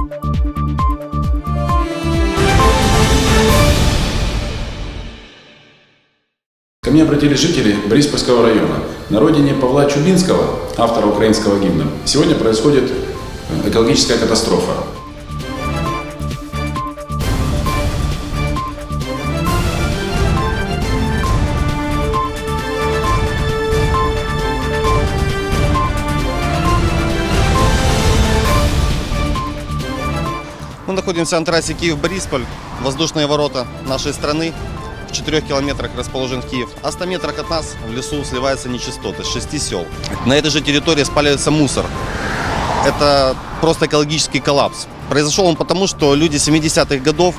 Ко мне обратились жители Бориспольского района. На родине Павла Чубинского, автора украинского гимна, сегодня происходит э, экологическая катастрофа. Мы находимся на трассе Киев-Борисполь, воздушные ворота нашей страны. В 4 километрах расположен Киев. А в 100 метрах от нас в лесу сливаются нечистоты с 6 сел. На этой же территории спаливается мусор. Это просто экологический коллапс. Произошел он потому, что люди 70-х годов,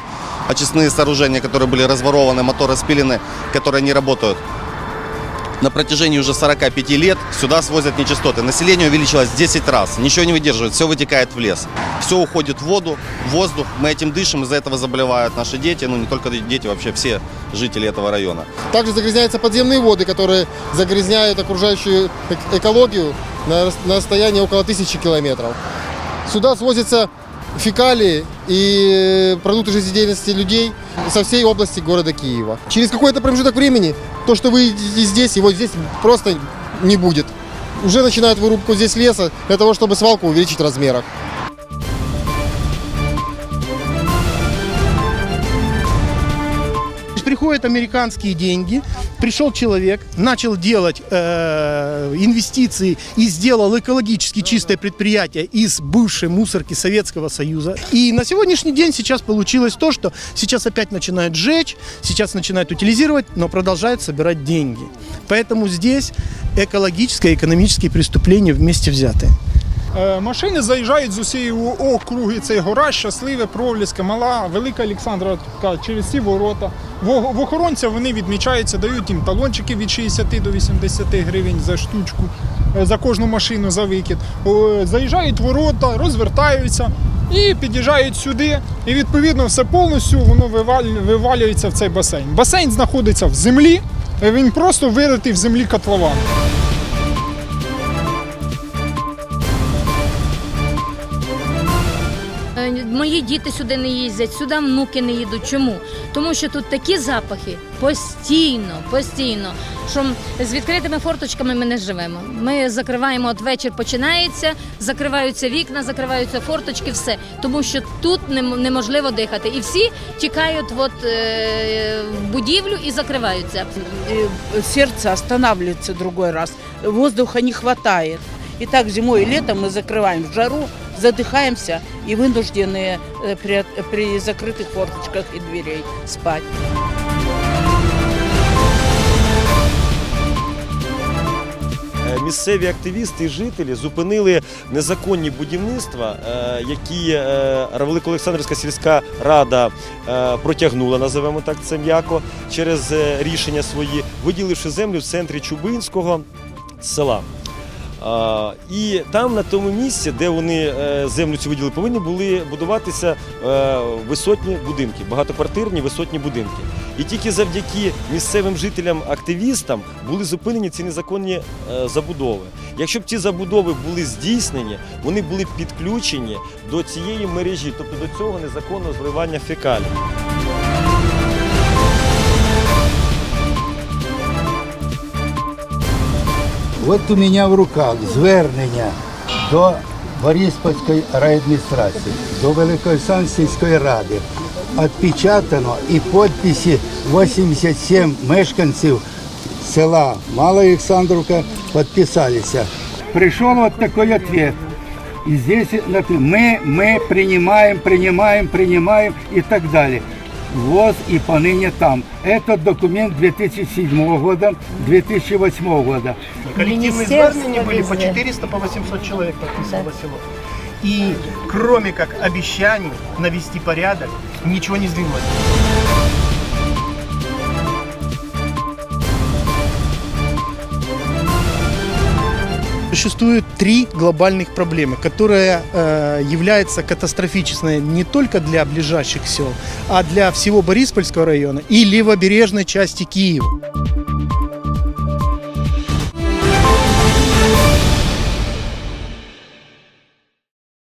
очистные сооружения, которые были разворованы, моторы спилены, которые не работают, на протяжении уже 45 лет сюда свозят нечистоты. Население увеличилось в 10 раз. Ничего не выдерживает, все вытекает в лес. Все уходит в воду, в воздух. Мы этим дышим, из-за этого заболевают наши дети. Ну, не только дети, вообще все жители этого района. Также загрязняются подземные воды, которые загрязняют окружающую эк- экологию на, на расстоянии около тысячи километров. Сюда свозятся фекалии и продукты жизнедеятельности людей со всей области города Киева. Через какой-то промежуток времени то, что вы здесь, его здесь просто не будет. Уже начинают вырубку здесь леса для того, чтобы свалку увеличить в размерах. Приходят американские деньги, пришел человек, начал делать э, инвестиции и сделал экологически чистое предприятие из бывшей мусорки Советского Союза. И на сегодняшний день сейчас получилось то, что сейчас опять начинают сжечь, сейчас начинают утилизировать, но продолжают собирать деньги. Поэтому здесь экологическое и экономические преступления вместе взятые. Е, Машини заїжджають з усієї округи, це гора, щасливе, Провліська, мала, велика Олександровка через ці ворота. В, охоронця вони відмічаються, дають їм талончики від 60 до 80 гривень за штучку, е, за кожну машину за викид. Заїжджають ворота, розвертаються і під'їжджають сюди. І відповідно все повністю воно вивалюється в цей басейн. Басейн знаходиться в землі, е, він просто виритий в землі котлован. Мої діти сюди не їздять, сюди внуки не їдуть. Чому? Тому що тут такі запахи постійно, постійно. Що з відкритими форточками ми не живемо. Ми закриваємо от вечір починається, закриваються вікна, закриваються форточки, все. Тому що тут нем- неможливо дихати. І всі тікають от, е, в будівлю і закриваються. э, сердце останавливается другой раз. Воздуха не хватает. И так зимой и летом мы закрываем в жару, задыхаемся и вынуждены э, при, при закрытых форточках и дверей спать. Е, Місцеві активісти і жителі зупинили незаконні будівництва, е, які е, Великоолександрівська сільська рада е, протягнула, називаємо так це м'яко, через е, рішення свої, виділивши землю в центрі Чубинського села. І там, на тому місці, де вони е, землю цю виділи, повинні були будуватися е, висотні будинки, багатоквартирні висотні будинки. І тільки завдяки місцевим жителям-активістам були зупинені ці незаконні е, забудови. Якщо б ці забудови були здійснені, вони були підключені до цієї мережі, тобто до цього незаконного зливання фекалій. От у мене в руках звернення до Бориспольської райадміністрації, до Великоолександрівської ради. Отпечатано і підписи 87 мешканців села Мала Олександровка підписалися. Прийшов от такий ответ. И здесь напи- мы, мы принимаем, принимаем, и так далее ВОЗ и поныне там. Это документ 2007 года, 2008 года. Коллективные звернения были по 400, по 800 человек подписывало село. И кроме как обещаний навести порядок, ничего не сдвинулось. Существует три глобальных проблемы, которые э, являются катастрофической не только для ближайших сел, а для всего Бориспольского района и левобережной части Киева.